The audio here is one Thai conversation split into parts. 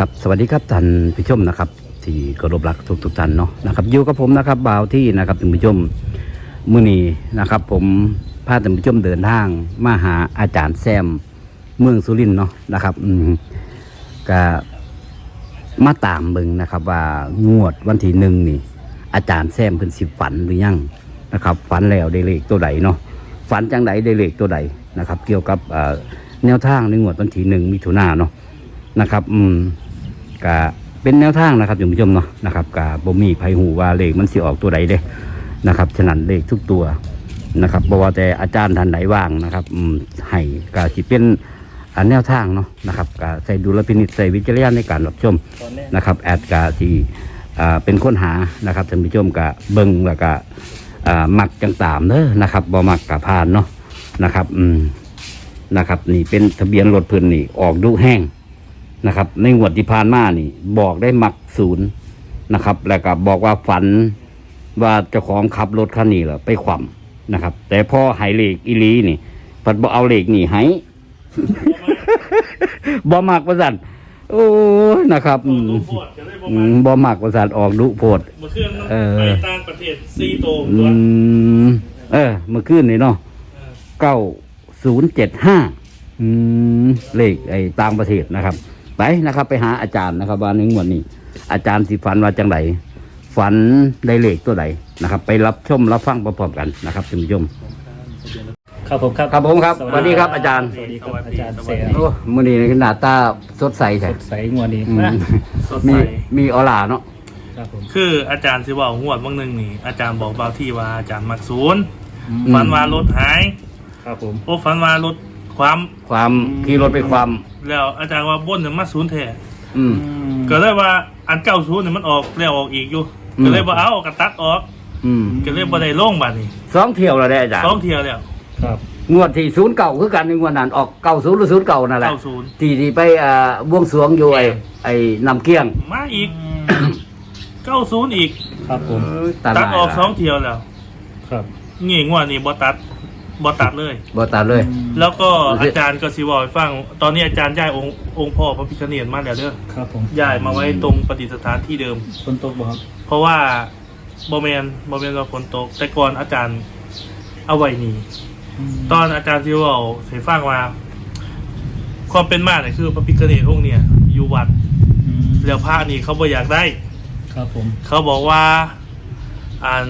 ครับสวัสดีครับท่านผู้ชมนะครับ ที่เคารพรักทุกทุกท่านเนาะนะครับอยู่กับผมนะครับบ่าวที่นะครับท่านผู้ชมมื้อนี้นะครับ ผมพาท่านผู้ชมเดินทางมาหาอาจารย์แซมเมืองสุรินเนาะนะครับอืมก็มาตามเบิ่งนะครับ ว่างวดวันที่หนึ่งนี่ อาจารย์แซมเพิ่นสิฝันหรือยังนะครับ ฝันแล้วได้เลขตัวใดเนาะฝันจังใดได้เลขตัวใดนะครับ เกี่ยวกับแนวทางในงวดวันที่หนึ่งมิถุนาเนาะนะครับ อืม ก็เป็นแนวทางนะครับท่านผู้ชมเนาะนะครับกบ่มีไผหูว่าเลขมันสิออกตัวใดเด้นะครับฉะนั้นเลขทุกตัวนะครับบ่ว่าแต่อาจารย์ท่านไหนว่างนะครับให้ก็สิเป็นอันแนวทางเนาะนะครับก็ใส่ดูลพินิจใส่วิจารณญาณในการรับชมนะครับแอดกาที่เป็นค้นหานะครับท่านผู้ชมก็เบิ่งแล้วก็อ่ามักจังตามเด้อนะครับบ่มักกะผ่านเนาะนะครับอืมนะครับ นี่เป็นทะเบียนรถเพิ่นนี่ออกดุแห้ง นะครับ ในงวดที่ผ่านมานี่ บอกได้มักศูนย์นะครับ แล้วก็บอกว่าฝันว่าเจ้าของขับรถคันนี้แหละไปขวํนะครับ แต่พอใหายเลขอีหลีนี่ปัดบ่เอาเลขนี่ให้บ่มักประสันโอ้ยนะครับอืมดูโพดจะได้ประอืมาณมบ่มักประสันออกดุโพดเมื่อคืนเออไปต่างประเทศซีโตมอืตัวมเออเมื่อคืนนี่เนาะเก้าศูนย์เจ็ดห้าเลขไอ้ต่างประเทศนะครับ ไปนะครับ ไปหาอาจารย์นะครับว่าในงวดนี้ อาจารย์สิฝันว่าจังไดฝันได้เลขตัวใดนะครับ ไปรับชมรับฟังพร้อมๆกันนะครับท่านผู้ชมครับผมครับครับผมครับสวัสดีครับอาจารย์สวัสดีครับอาจารย์แสนโอ้มื่อนี้หน้าตาสดใสใช่สดใสงวดนี้อืมนะสดมีใสมีออร่าเนาะครับผมคืออาจารย์สิบอกงวดบางหนึ่งนี่อาจารย์บอกเบาที่ว่าอาจารย์มักศูนย์อืมฝันว่ารถหาย ครับผมโอ้ฝันว่ารถ ความความขี่รถไปความ แล้วอาจารย์ว่าบนเนี่ยมาศูนย์แท้อืม ก็เลยว่าอันเก้าศูนย์เนี่ยมันออกแล้วออกอีกอยู่อืม ก็เลยบ่เอากระตัดออกอืมก็เลยบ่ได้ลงบัดนี้สองเที่ยวแล้วได้อาจารย์สองเที่ยวแล้วครับงวดที่ศูนย์เก่าคือกันในงวดนั้นออกเก่าศูนย์หรือศูนย์เก่านั่นแหละเก้าศูนย์ที่ที่ไปเอ่อบวงสรวงอยู่ไอ้ไอ้นำเกี้ยงมาอีกเก้าศูนย์อีก ครับผม ตัดตัดออกหลายสองเที่ยวแล้วครับ นี่งวดนี้บ่ตัด บ่ตัดเลย บ่ตัดเลย แล้วก็โอเคอาจารย์ก็สิบอกให้ฟัง ตอนนี้อาจารย์ย้ายองค์องค์พ่อพระพิฆเนศมาแล้วเด้อครับผมย้ายมาไว้ตรงปฏิสถานที่เดิมฝนตกบ่ครับเพราะว่าบอมเมนบอมเมนว่าฝนตก แต่ก่อนอาจารย์เอาไว้นี่ตอนอาจารย์สิบอกให้ฟังว่าความเป็นมาเนี่ยคือพระพิฆเนศองค์เนี่ย อยู่วัดอืมแล้วพระนี่เขาบ่อยากได้ ครับผม เขาบอกว่าอัน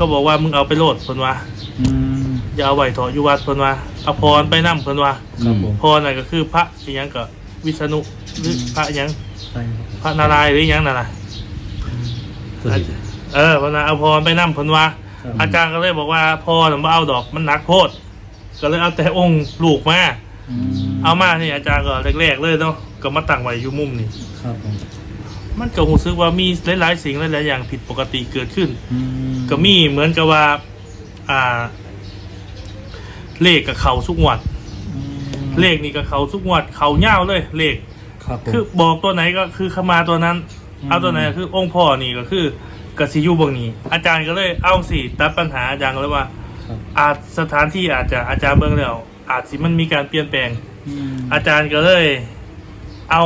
เขาบอกว่ามึงเอาไปโหลดเพิ่นว่าอืมอย่าเอาไว้เถอะอยู่วัดเพิ่นว่าเอาพรไปนํเพิ่นว่าครับผม พรน่ะก็คือพระอีหยังก็วิษณุหรือพระอีหยังใช่ครับพระนารายณ์หรืออีหยังนั่นน่ะเออเพนว่าเอาพรไปนํเพิ่นว่า ครับ อาจารย์ก็เลยบอกว่าพรน่ะบ่เอาดอกมันหนักโพด ก็เลยเอาแต่องค์ลูกมา อืมเอามานี่อาจารย์ก็แรกๆเลยเนาะก็มาตั้งไว้อยู่มุมนี่ครับผม มันก็รู้สึกว่ามีหลาย ๆ สิ่งหลาย ๆ อย่างผิดปกติเกิดขึ้น อืมก็มีเหมือนกับว่า อ่า เลขกับเขาสุกงวดอืมเลขนี่กับเขาสุกงวดเขาเง่าวเลย เลข ครับผม คือบอกตัวไหนก็คือขมาตัวนั้น อืม เอาตัวไหนก็คือองค์พ่อนี่ก็คือกสิอยูบางนี้ อาจารย์ก็เลยเอาสิตัดปัญหาอาจารย์ก็เลยว่า ครับอาจสถานที่อาจจะอาจารย์เบิ่งแล้วอาจสิมันมีการเปลี่ยนแปลง อืมอาจารย์ก็เลย เอา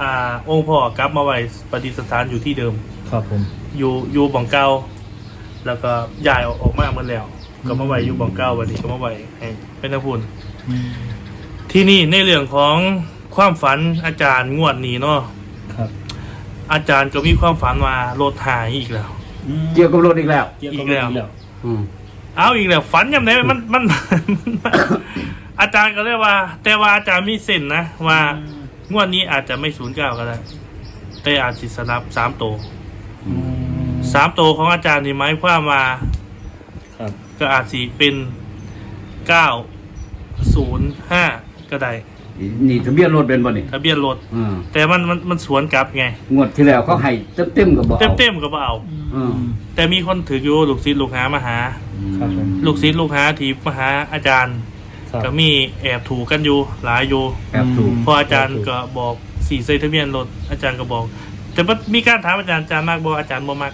อ่า องค์พ่อกลับมาไว้ปฏิสถานอยู่ที่เดิม ครับผม อยู่อยู่บังเก้าแล้วก็ย้ายออกออกมาหมดแล้ว ก็มาไว้อยู่บังเก้าวันนี้ก็มาไว้ให้เป็นนักบุญอืมที่นี่ในเรื่องของความฝันอาจารย์งวดนี้เนาะครับ อาจารย์ก็มีความฝันว่ารถหายอีกแล้วอืมเกี่ยวกับรถอีกแล้วเกี่ยวกับอีกแล้ว อีกแล้ว อืมเอาอีกแล้วฝันยังไงมันมัน อาจารย์ก็เรียกว่า แต่ว่าอาจารย์มีเส้นนะว่า งวดนี้อาจจะไม่ศูนย์เก้าก็ได้ แต่อาจสิสนับสามโตวอืมสามโตวของอาจารย์นี่หมายความว่า ครับ ก็อาจสิเป็นเก้าศูนย์ห้าก็ได้นี่ทะเบียนรถเป็นบ่นี่ทะเบียนรถ อืมแต่มันมันมันสวนกลับไง งวดที่แล้วเขาให้เต็มๆกับบ่เต็มเอา เต็มๆก็บ่เอา อืม แต่มีคนถืออยู่ลูกศิษย์ลูกหามาหา ครับผม ลูกศิษย์ลูกหาที่มาหาอาจารย์ ครับ ก็มีแอบถูกกันอยู่หลายอยู่แอบถูก พออาจารย์ก็บอกสีใส่ทะเบียนรถอาจารย์ก็บอก แต่ว่ามีการถามอาจารย์อาจารย์มากบอกอาจารย์บ่มาก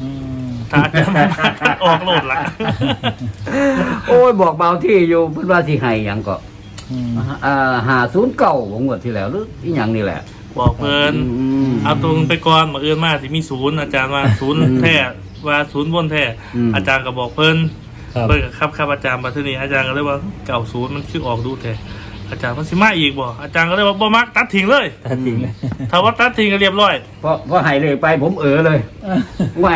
อืมถ้าอาจารย์บ่มากก็ออกโลดละโอ้ยบอกเบาที่อยู่เพิ่นว่าสิให้หยังก็อืมอ่าหาศูนย์เก่าของงวดที่แล้วหรืออีหยังนี่แหละบอกเพิ่นม เอาตรงไปก่อนมาเอื้อนมาสิมีศูนย์อาจารย์ว่าศูนย์อืมแท้ว่าศูนย์บนแท้อืม อาจารย์ก็บอกเพิ่น ครับเพิ่นก็ครับครับอาจารย์มาที่นี่อาจารย์ก็เลยว่าเก่าศูนย์มันคือออกดูแท้อาจารย์มันสิมาอีกบ่อาจารย์ก็เลยว่าบ่มักตัดทิ้งเลยตัดทิ้งเลยถ้าว่าตัดทิ้งก็เรียบร้อย เพราะเพราะใหายเลยไปผมเออเลยไม่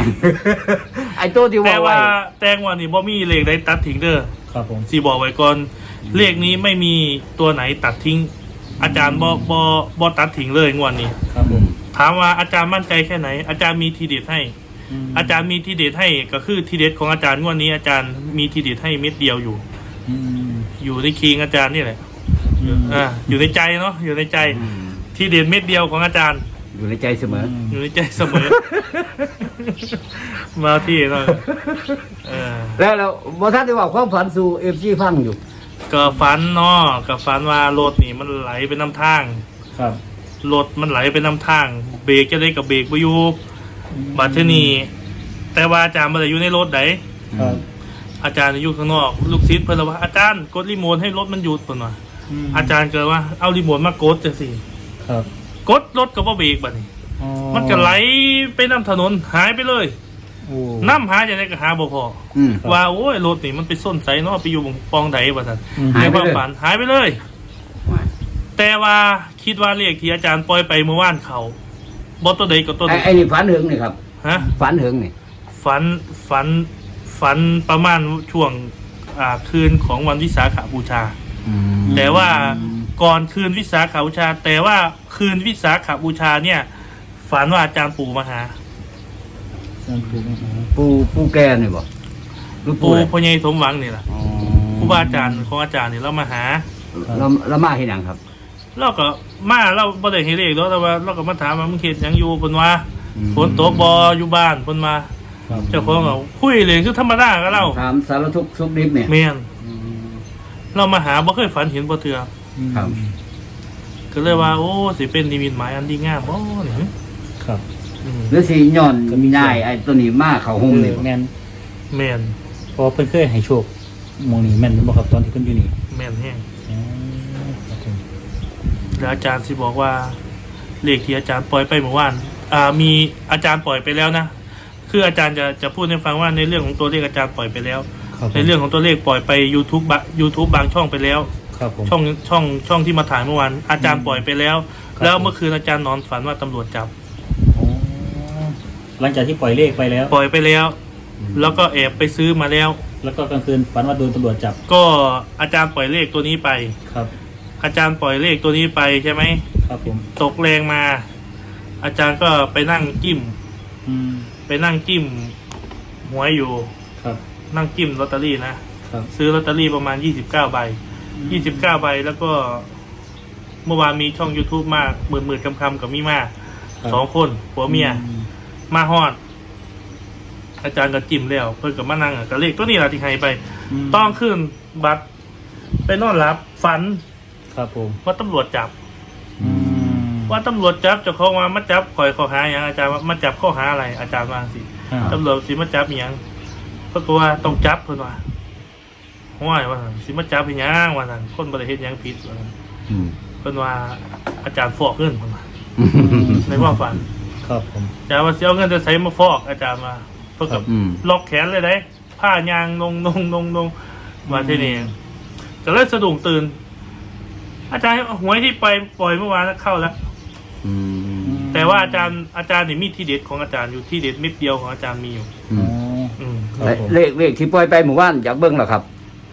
ไอ้ตัวที่แต่ว่าไว้ว่าแตงวันนี้บ่มีเลขใดตัดทิ้งเด้อครับผมสิบอกไว้ก่อนเลขนี้ไม่มีตัวไหนตัดทิ้ง อาจารย์บ่บ่บ่ตัดทิ้งเลยงวดนี้ ครับผมถามว่าอาจารย์มั่นใจแค่ไหน อาจารย์มีทีเด็ดให้ม อาจารย์มีทีเด็ดให้ก็คือทีเด็ดของอาจารย์งวดนี้อาจารย์มีทีเด็ดให้เม็ดเดียวอยู่ อืมอยู่ในคิงอาจารย์นี่แหละอืมอ่าอยู่ในใจเนาะอยู่ในใจอืมทีเด็ดเม็ดเดียวของอาจารย์ อยู่ในใจเสมออยู่ในใจเสมอ มาที่เนาะเออแล้วเราบอท่านได้ว่าความฝันสู่เอฟซีฟังอยู่ ก็ฝันเนาะก็ฝันว่ารถนี่มันไหลไปน้ำทาง ครับ รถมันไหลไปน้ำทาง เบรกจะได้กับเบรกไปอยู่ บัดเทอนี่แต่ว่าอาจารย์มาอยู่ในรถไหนครับอาจารย์อยู่ข้างนอก ลูกศิษย์เพิ่นเลยว่าอาจารย์กดรีโมทให้รถมันหยุดเพิ่นว่าอาจารย์เกิดว่าเอารีโมทมากดจังซี่ครับกดรถก็บ่เบรกบัดนี้อ๋อมันก็ไหลไปน้ำถนนหายไปเลยโอ้น้ำหาจังได๋ก็หาบ่พออืมครับว่าโอ้ยรถนี่มันไปส้นไสเนาะไปอยู่บงปองใดว่าซั่นอืมหายในไปความเลยฝันหายไปเลย แต่ว่าคิดว่าเลขที่อาจารย์ปล่อยไปเมื่อวานเขา บ่ตัวใดก็ตัวไอ้นั้นไอ้นี่ฝันเหิงนี่ครับฮะฝันเหิงนี่ฝันฝันฝันประมาณช่วงอ่าคืนของวันวิสาขบูชา แต่ว่าก่อนคืนวิสาขาบูชา แต่ว่าคืนวิสาขาบูชาเนี่ย ฝันว่าอาจารย์ปู่มาหานั่นคือปัญหาปูปูแกนี่บ่หรือปูปู่อะไรพ่อใหญ่สมหวังนี่แหละอ๋อครูบาอาจารย์ของอาจารย์เนี่ยเรามาหาเราเรามาเห็นยังครับ เราก็ มาเราบ่ได้เห็นเลขหรอกแต่ว่าเราก็มาถามว่ามึงเฮ็ดหยังอยู่เพิ่นว่าอืม ฝนตกบ่อยู่บ้านเพิ่นมาครับเจ้าของก็คุยเลยคือธรรมดากับเราถามสารทุกข์สุขดิบเนี่ย แม่นเรามาหาบ่เคยฝันเห็นบ่เทื่อครับ ก็เลยว่าโอ้สิเป็นนิมิตหมายอันดีงามบ่นี่ครับ อืมหรือสีย้อนง่ายไอ้ตัวนี้มาเขาห่มนี่บ่แม่นแม่นเพอเพิ่นเคยให้โชคหมองนี้แม่นบ่ครับตอนที่เพิ่นอยู่นี่แม่นแฮงอ๋อครับผม แล้วอาจารย์สิบอกว่าเลขที่อาจารย์ปล่อยไปเมื่อวานอ่ามีอาจารย์ปล่อยไปแล้วนะคืออาจารย์จะจะพูดให้ฟังว่าในเรื่องของตัวเลขอาจารย์ปล่อยไปแล้ว ครับผมในเรื่องของตัวเลขปล่อยไป YouTube บะ YouTube บางช่องไปแล้ว ครับผม ช่องช่องช่องที่มาถ่ายเมื่อวานอาจารย์ปล่อยไปแล้ว ครับ แล้วเมื่อคืนอาจารย์นอนฝันว่าตำรวจจับ อ๋อหลังจากที่ปล่อยเลขไปแล้ว ปล่อยไปแล้ว แล้วก็แอบไปซื้อมาแล้ว แล้วก็กลางคืนฝันว่าโดนตำรวจจับก็อาจารย์ปล่อยเลขตัวนี้ไป ครับ อาจารย์ปล่อยเลขตัวนี้ไปใช่ไหม ครับผม ตกแรงมา อาจารย์ก็ไปนั่งจิ้ม อืม ไปนั่งจิ้มหวยอยู่ ครับ นั่งจิ้มลอตเตอรี่นะ ครับ ซื้อลอตเตอรี่ประมาณยี่สิบเก้าใบยี่สิบเก้าใบ แล้วก็ เมื่อวานมีช่อง youtube มากหมื่นหมื่นคำคำๆกับมีมาครับ สองคนผัวเมีย อืมาฮอด อาจารย์ก็จิ้มแล้ว เพิ่นกับมานั่งอะก็เลขตัวนี้ละที่ให้ไปมต้องขึ้นบัตรไปนอนรับฝัน ครับผมว่าตำรวจจับ อืมว่าตำรวจจับเจะเข้ามามาจับข่อยข้อหาอย่างอาจารย์ว่ามาจับข้อหาอะไร อาจารย์ว่าสิอ่าตำรวจสิมาจับอหย่างเพิ่นก็ว่าต้องจับเพิ่นว่าห้วยว่าซั่นสิมาจับอีหยังว่าซั่นคนบ่ได้เฮ็ดหยังผิดว่าซั่นอืมเพิ่นว่าอาจารย์ฟอกเงินเพิ่นว่าในความฝัน ครับผม อาจารย์ว่าสิเอาเงินจะใช้มาฟอก อาจารย์ว่าเพิ่นก็อืมล็อกแขนเลยเด้ผ้ายางนงนงนงนงมาที่นี่ก็เลยสะดุ้งตื่น อาจารย์หวยที่ไปปล่อยเมื่อวานน่ะเข้าแล้ว อืมแต่ว่าอาจารย์อาจารย์นี่มีที่เด็ดของอาจารย์อยู่ที่เด็ดเม็ดเดียวของอาจารย์มีอยู่ อือ๋อมอืมครับผมเลขเลขที่ปล่อยไปหมู่บ้านอยากเบิ้งเหรอครับ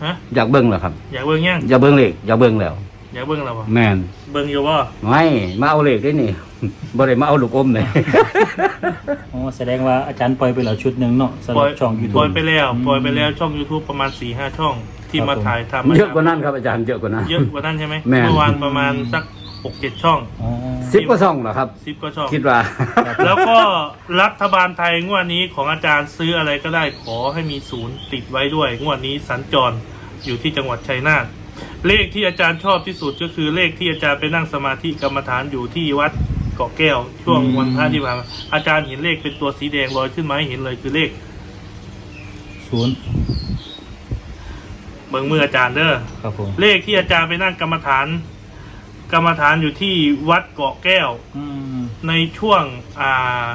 ฮะ อยากเบิ้งเหรอครับ อยากเบิ่งยังอยากเบิ้งเลขอยากเบิ้งแล้ว อยากเบิ่งแล้วบ่แมนเบิ่งอยู่บ่ไม่มาเอาเลขได้นี่ บ่ได้มาเอาลูกอมเลย อ๋อแสดงว่าอาจารย์ปล่อยไปแล้วชุดหนึ่งเนาะสำหปล่รัอบยช่องยูทูบปล่อยไปแล้วปล่อยไปแล้วช่อง YouTube ประมาณ4-5หช่อง ที่ครับมาผมถ่ายทำเยอะกว่านั้นครับอาจารย์เยอะกว่านั้น เยอะกว่านั้นใช่ไหมแม่น เมื่อวานประมาณสัก6-7ช่องอ๋อสิบกว่าซ่องเหรอครับ10กว่าช่อง คิดว่า แล้วก็รัฐบาลไทยงวดนี้ของอาจารย์ซื้ออะไรก็ได้ขอให้มีศูนย์ติดไว้ด้วยงวดนี้สัญจรอยู่ที่จังหวัดชัยนาทเลขที่อาจารย์ชอบที่สุดก็คือเลขที่อาจารย์ไปนั่งสมาธิกรรมฐานอยู่ที่วัดเกาะแก้ว ช่วงวันพระที่ผ่านมาอาจารย์เห็นเลขเป็นตัวสีแดงลอยขึ้นมาให้เห็นเลยคือเลขศูนย์ เบิ่งมืออาจารย์เด้อครับผมเลขที่อาจารย์ไปนั่งกรรมฐาน กรรมฐานอยู่ที่วัดเกาะแก้ว อืม ในช่วงอ่า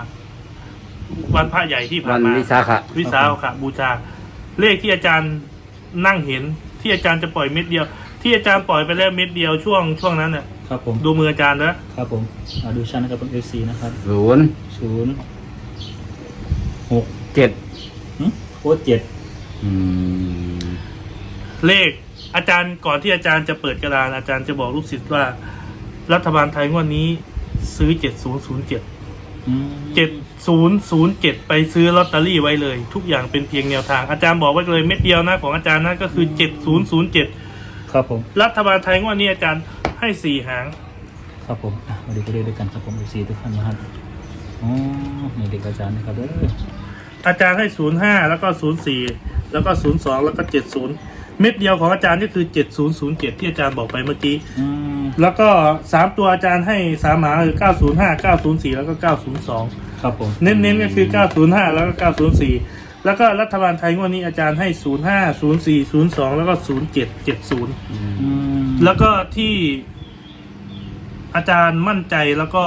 วันพระใหญ่ที่ผ่าวันนมา วิสาขะ วิสาขบูชา เลขที่อาจารย์นั่งเห็น ที่อาจารย์จะปล่อยเม็ดเดียว ที่อาจารย์ปล่อยไปแล้วเม็ดเดียวช่วงช่วงนั้นน่ะครับผม ดูมืออาจารย์นะครับผมอ่าดูชั้นนะครับเป็นเอซีนะครับ ศูนย์ศูนย์หกเจ็ดหึโค้ดเจ็ดอืม เลขอาจารย์ก่อนที่อาจารย์จะเปิดกระดานอาจารย์จะบอกลูกศิษย์ว่า รัฐบาลไทยงวดนี้ซื้อเจ็ดศูนย์ศูนย์เจ็ดอืมเจ็ดศูนย์ศูนย์เจ็ดไปซื้อลอตเตอรี่ไว้เลย ทุกอย่างเป็นเพียงแนวทางอาจารย์บอกไว้เลยเม็ดเดียวนะของอาจารย์นะก็คือเจ็ดศูนย์ศูนย์เจ็ดครับผมรัฐบาลไทยงวดนี้อาจารย์ให้สี่หาง ครับผมอะมาดูตัวเลขด้วยกันครับผมเอซีทุกท่านนะครับอ๋อนี่เด็กอาจารย์นะครับเด้ออาจารย์ให้ศูนย์ห้าแล้วก็ศูนย์สี่แล้วก็ศูนย์สองแล้วก็เจ็ดศูนย์ เม็ดเดียวของอาจารย์ก็คือเจ็ดศูนย์ศูนย์เจ็ดที่อาจารย์บอกไปเมื่อกี้ อืมแล้วก็สามตัวอาจารย์ให้สามหางคือเก้าศูนย์ห้าเก้าศูนย์สี่แล้วก็เก้าศูนย์สองครับผมเน้นๆก็คือ 905 แล้วก็ 904 แล้วก็รัฐบาลไทยงวดนี้อาจารย์ให้ 05 04 02 แล้วก็ 07 70อืมแล้วก็ที่อาจารย์มั่นใจแล้วก็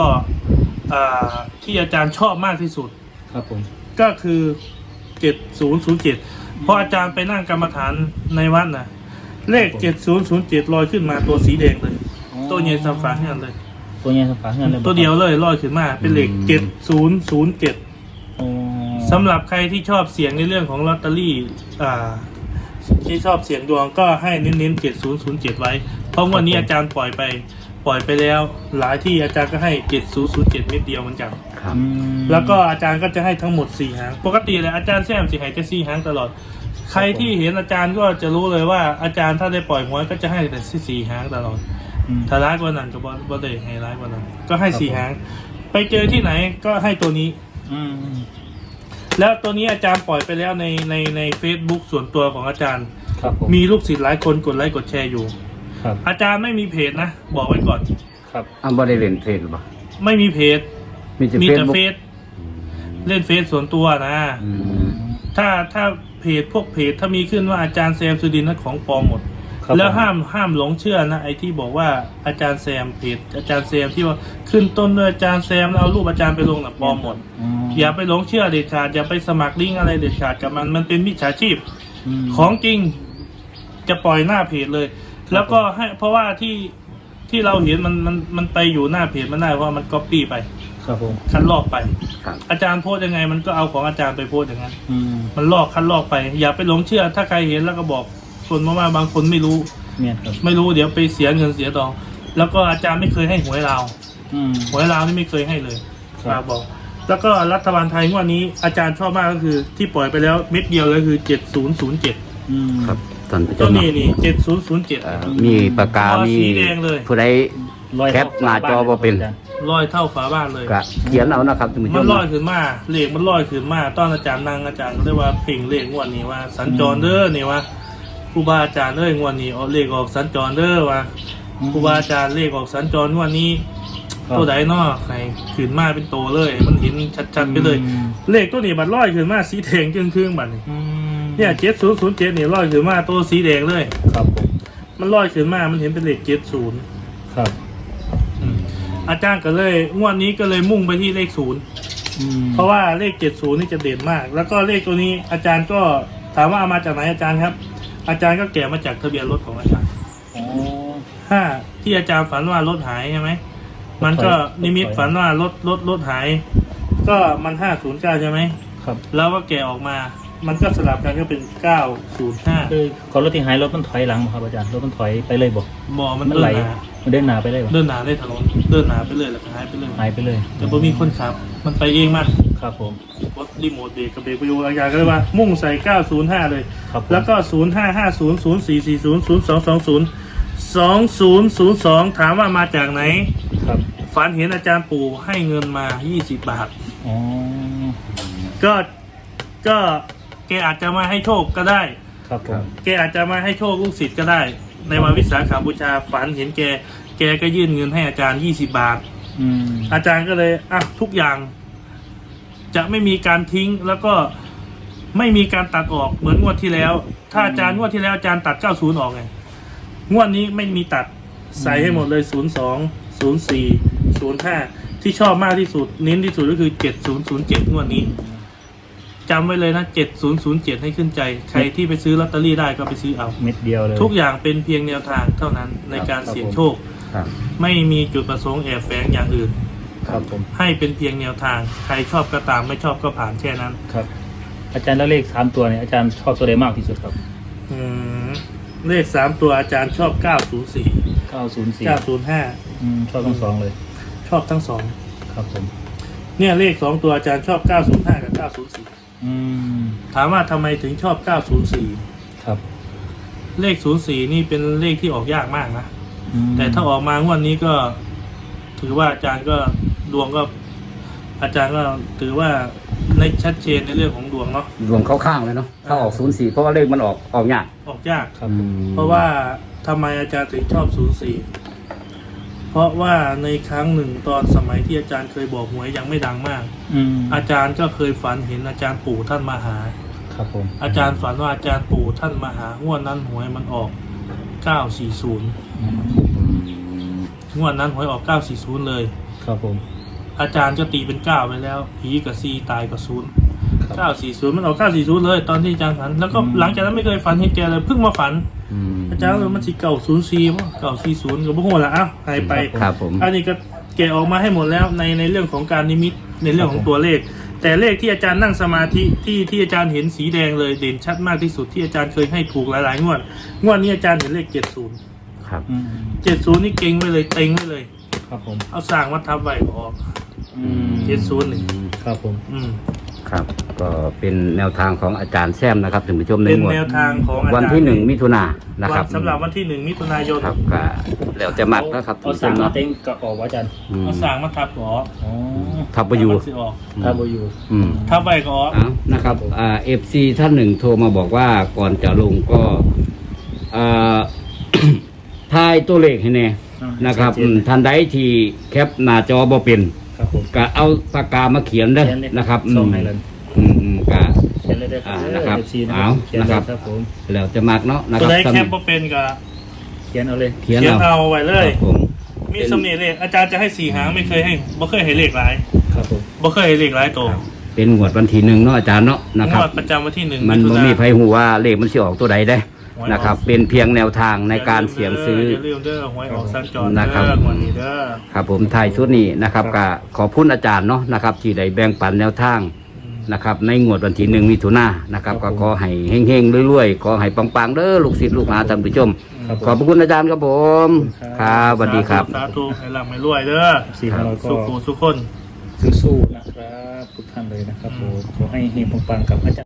อ่าที่อาจารย์ชอบมากที่สุด ครับผม ก็คือ 7007 เพราะอาจารย์ไปนั่งกรรมฐานในวัดนะเลข7007ลอยขึ้นมาตัวสีแดงเลย ตัวเย็นสัมฝันกันเลย ตัวเนี้ยสัมผัสเงินเลยตัวเดียวเลยลอยขึ้นมา เป็นเลข7007อ๋อสำหรับใครที่ชอบเสียงในเรื่องของลอตเตอรี่อ่าที่ชอบเสียงดวงก็ให้เน้นๆเจ็ดศูนย์ศูนย์เจ็ดไว้ เพราะวันนี้อาจารย์ปล่อยไป ปล่อยไปแล้ว หลายที่อาจารย์ก็ให้เจ็ดศูนย์ศูนย์เจ็ดเม็ดเดียวเหมือนกัน ครับอืมแล้วก็อาจารย์ก็จะให้ทั้งหมดสี่หาง ปกติเลยอาจารย์แซมสิให้จะสี่หางตลอด ใครที่เห็นอาจารย์ก็จะรู้เลยว่าอาจารย์ถ้าได้ปล่อยหวยก็จะให้แต่สี่หางตลอดอืมถ้าร้ายกว่านั้นก็บ่บ่ได้ให้ร้ายกว่านั้น ก็ให้สี่หาง ไปเจอที่ไหนก็ให้ตัวนี้ อืมแล้วตัวนี้อาจารย์ปล่อยไปแล้วในในใน Facebook ส่วนตัวของอาจารย์ ครับผมมีลูกศิษย์หลายคนกดไลค์กดแชร์อยู่ ครับ อาจารย์ไม่มีเพจนะ บอกไว้ก่อน ครับอันบริเวณเพศหรือเปล่าไม่มีเพจ มีแต่มีเฟซแต่บุ๊กเฟซเล่นเฟซส่วนตัวนะ อืม ถ้าถ้าเพจพวกเพจถ้ามีขึ้นว่าอาจารย์แซมสุดินนั้นของปลอมหมด ครับแล้วผม ห้ามห้ามหลงเชื่อนะไอ้ที่บอกว่าอาจารย์แซมเพจอาจารย์แซมที่ว่าขึ้นต้นด้วยอาจารย์แซมแล้วเอารูปอาจารย์ไปลงน่ะปลอมหมดมอย่าไปหลงเชื่อเด็ดขาดอย่าไปสมัครลิงก์อะไรเด็ดขาดกับมันมันเป็นมิจฉาชีพมของจริงจะปล่อยหน้าเพจเลย แล้วก็ให้เพราะว่าที่ที่เราเห็นมันมันมันไปอยู่หน้าเพจมันได้เพราะมันก๊อปปี้ไปครับผมคัดลอกไป ครับอาจารย์โพสต์ยังไง มันก็เอาของอาจารย์ไปโพสต์อย่างนั้น อืมมันลอกคัดลอกไป อย่าไปหลงเชื่อ ถ้าใครเห็นแล้วก็บอกคนมาว่าบางคนไม่รู้ เมียนครับไม่รู้เดี๋ยวไปเสียเงินเสียทอง แล้วก็อาจารย์ไม่เคยให้หวยเรา อืม หวยเรานี่ไม่เคยให้เลยครับมาบอก แล้วก็รัฐบาลไทยงวดนี้อาจารย์ชอบมากก็คือที่ปล่อยไปแล้วเม็ดเดียวเลยคือเจ็ดศูนย์ศูนย์เจ็ดอืมครับ ท่านผู้ชตัวมนี้เนาะนี่เจ็ดศูนย์ศูนย์เจ็ดเอ่อมีปากกาอ๋อมีสีแดงเลย ผู้ใดร้อยแคปหน้าจอบ่เป็นอาจารย์ลอยเท่าฝาบ้านเลยก็เขียนเอานะครับท่านผู้ชมันมลอยขึ้นมาเลขมันลอยขึ้นมาตอนอาจารย์นั่งอาจารย์ก็เรียกว่าเพ่งเลขงวดนี้ว่า สัญจรเด้อนี่ว่าครูบาอาจารย์เอ้ยงวดนี้เอาเลขออกสัญจรเด้อว่าครูบาอาจารย์เลขออกสัญจรงวดนี้ครับ ตัวใดเนาะใครขึ้นมาเป็นโตเลย มันเห็นชัดๆไปเลยอืมเลขตัวนี้บัดลอยขึ้นมาสีแดงจึงครึ่งๆบัดนี้อืม เนี่ยเจ็ดศูนย์ศูนย์เจ็ดนี่ลอยขึ้นมาตัวสีแดงเลย ครับผมมันลอยขึ้นมา มันเห็นเป็นเลขเจ็ดศูนย์ครับอาจารย์ก็เลยงวดนี้ก็เลยมุ่งไปที่เลขศูนย์อืมเพราะว่าเลขเจ็ดศูนย์นี่จะเด่นมาก แล้วก็เลขตัวนี้อาจารย์ก็ถามว่าเอามาจากไหนอาจารย์ครับ อาจารย์ก็แกะมาจากทะเบียนรถของอาจารย์อ๋อห้าที่อาจารย์ฝันว่ารถหายใช่ไหมมันก็นิมิตฝันว่ารถรถรถหาย ก็มันห้าศูนย์เก้าใช่ไหม ครับ แล้วก็แกะออกมา มันก็สลับกันก็เป็นเก้าศูนย์ห้าคือก่อนรถที่หายรถมันถอยหลังบ่ครับอาจารย์รถมันถอยไปเลยบ่บ่อมันมันเดิไหลนหนามันเดินหนาไปเลยบ่เดินหนาได้ถนนเดินหนาไปเลยแล้วก็หายไปเลยหายไปเลยแต่พอมีคนขับ มันไปเองมากครับผมรถรีโมทเบรกกับเบรกประโยชน์อาจารย์ก็เลยว่า มุ่งใส่ 905 เลย ครับผมแล้วก็ 0550 0440 0220 2002 ถามว่ามาจากไหน ครับฝันเห็นอาจารย์ปู่ให้เงินมา 20 บาท อ๋อก็ก็ แกอาจจะมาให้โชคก็ได้ ครับผมแกอาจจะมาให้โชคลูกศิษย์ก็ได้ ในวันวิสาขาบูชาฝันเห็นแก แกก็ยื่นเงินให้อาจารย์20บาท อืมอาจารย์ก็เลยอะทุกอย่าง จะไม่มีการทิ้งแล้วก็ไม่มีการตัดออกเหมือนงวดที่แล้ว ถ้าอาจารย์งวดที่แล้วอาจารย์ตัด 90 ออกไง งวดนี้ไม่มีตัดใส่ให้หมดเลยศูนย์สองศูนย์สี่ศูนย์ห้าที่ชอบมากที่สุดเน้นที่สุดก็คือเจ็ดศูนย์ศูนย์เจ็ดงวดนี้ จำไว้เลยนะเจ็ดศูนย์ศูนย์เจ็ดให้ขึ้นใจ ใครที่ไปซื้อลอตเตอรี่ได้ก็ไปซื้อเอา เม็ดเดียวเลย ทุกอย่างเป็นเพียงแนวทางเท่านั้นในการครับเสี่ยงผมโชค ครับไม่มีจุดประสงค์แอบแฝงอย่างอื่น ครับผมให้เป็นเพียงแนวทาง ใครชอบก็ตามไม่ชอบก็ผ่านแค่นั้น ครับ อาจารย์แล้วเลขสามตัวเนี่ยอาจารย์ชอบตัวใดมากที่สุดครับอืมเลขสามตัวอาจารย์ชอบ 904 เก้าศูนย์สี่905อืมชอบทั้งสองเลย ชอบทั้งสอง ครับผม เนี่ยเลขสองตัวอาจารย์ชอบ 905 กับ 904 อืมถามว่าทำไมถึงชอบ 904 ครับเลข 04 นี่เป็นเลขที่ออกยากมากนะ อืมแต่ถ้าออกมางวดนี้ก็ ถือว่าอาจารย์ก็ดวงก็ อาจารย์ก็ถือว่าในชัดเจนในเรื่องของดวงเนาะดวงเข้าข้างเลยเนาะเข้าออกศูนย์สี่เพราะว่าเลขมันออกออกยากออกยาก ครับ เพราะว่าทำไมอาจารย์ถึงชอบ 04 เพราะว่าในครั้งหนึ่งตอนสมัยที่อาจารย์เคยบอกหวยยังไม่ดังมาก อืมอาจารย์ก็เคยฝันเห็นอาจารย์ปู่ท่านมาหา ครับผมอาจารย์ฝันว่าอาจารย์ปู่ท่านมาหางวดนั้นหวยมันออก 940 อืมงวดนั้นหวยออก 940 เลย ครับผมอาจารย์ก็ตีเป็น 9 ไปแล้ว ผีกับซีตายกับศูนย์ ครับ940มันออก940เลย ตอนที่อาจารย์ฝัน แล้วก็อืมหลังจากนั้นไม่เคยฝันเห็นแกเลยเพิ่งมาฝันอืมอาจารย์เลยมันสิเก่าศูนย์ซีมั้งเก่าซีศูนย์กับพวกละอ้าวหายไปครับผมอันนี้ก็แกะออกมาให้หมดแล้วในในเรื่องของการนิมิตในเรื่องของตัวเลข แต่เลขที่อาจารย์นั่งสมาธิที่ที่อาจารย์เห็นสีแดงเลยเด่นชัดมากที่สุดที่อาจารย์เคยให้ถูกหลายๆงวดงวดนี้อาจารย์เห็นเลขเจ็ดศูนย์ครับอืมเจ็ดศูนย์นี่เก่งไว้เลยเต็งไว้เลย ครับผมเอาสร้างวัดทับไว้ออกอืมเจ็ดศูนย์นี่ครับผม อืม ครับ ก็เป็นแนวทางของอาจารย์แซมนะครับท่านผู้ชมในเป็นงวดแนวทางของอาจารย์วันที่หนึ่งมิถุนายนนะครับวันสำหรับวันที่หนึ่งมิถุนายนครับก็แล้วแต่มักนะครับเอาท่านผู้ชสามมมาเนาะเต็งกับออกวะอาจารย์อืม เอาสร้างมาทับออกอ๋อทับไปอยู่มันสิออกถ้าโบอยู่ อืม ทับไว้ก็ออก เอานะครับอ่าเอฟซีท่านหนึ่งโทรมาบอกว่าก่อนจะลงก็อ่า ทายตัวเลขให้แน่อ่านะครับชัดเจนอืมท่านใดที่แคปหน้าจอบ่เป็น ครับผมก็เอาปากกามาเขียนเด้อเขียนเลยนะครับส่งให้เลย อืมอืมก็เขียนเลยได้ครับอ่านะครับเอฟซีนะคเอารับเขียนนะเลครัยบครับผมแล้วจะมักเนาะนะคตัวรับใดท่านแคปบ่เป็นก็เขียนเอาเลย เขียนเขียนเอาเอาไว้เลยครับผมมีสำเนียงเลขอาจารย์จะให้สี่หางไม่เคยให้บ่เคยให้เลขหลายครับผมบ่เคยให้เลขหลายตัวเป็นงวดวันที่หนึ่งเนาะอาจารย์เนาะนะงครับ วดประจำวันที่หนึ่งมันถุบ่นามีไผหูว่าเลขมันสิออกตัวใดได้ นะครับ เป็นเพียงแนวทางในการเสี่ยงซื้ออย่าลืมเด้อหวยออกสัญจรนะครับ เด้อวันนี้เด้อครับผมถ่ายชุดนี้นะครับก็ขอบคุณอาจารย์เนาะนะครับ ที่ได้แบ่งปันแนวทางอืมนะครับ ในงวดวันที่หนึ่งมิถุนายนนะครับก็ขอให้เฮงๆรวยๆขอให้ปังๆเด้อลูกศิษย์ลูกหาท่านผู้ชม ครับผม ขอบพระคุณอาจารย์ครับผมคครัรับบสวัสดีครับ สาธุให้ร่ำให้รวยเด้อสี่ของเราก็สุขหูสุขคน สู้ๆนะครับ ทุกท่านเลยนะครับผมขอให้เฮงปังๆกับอาจารย์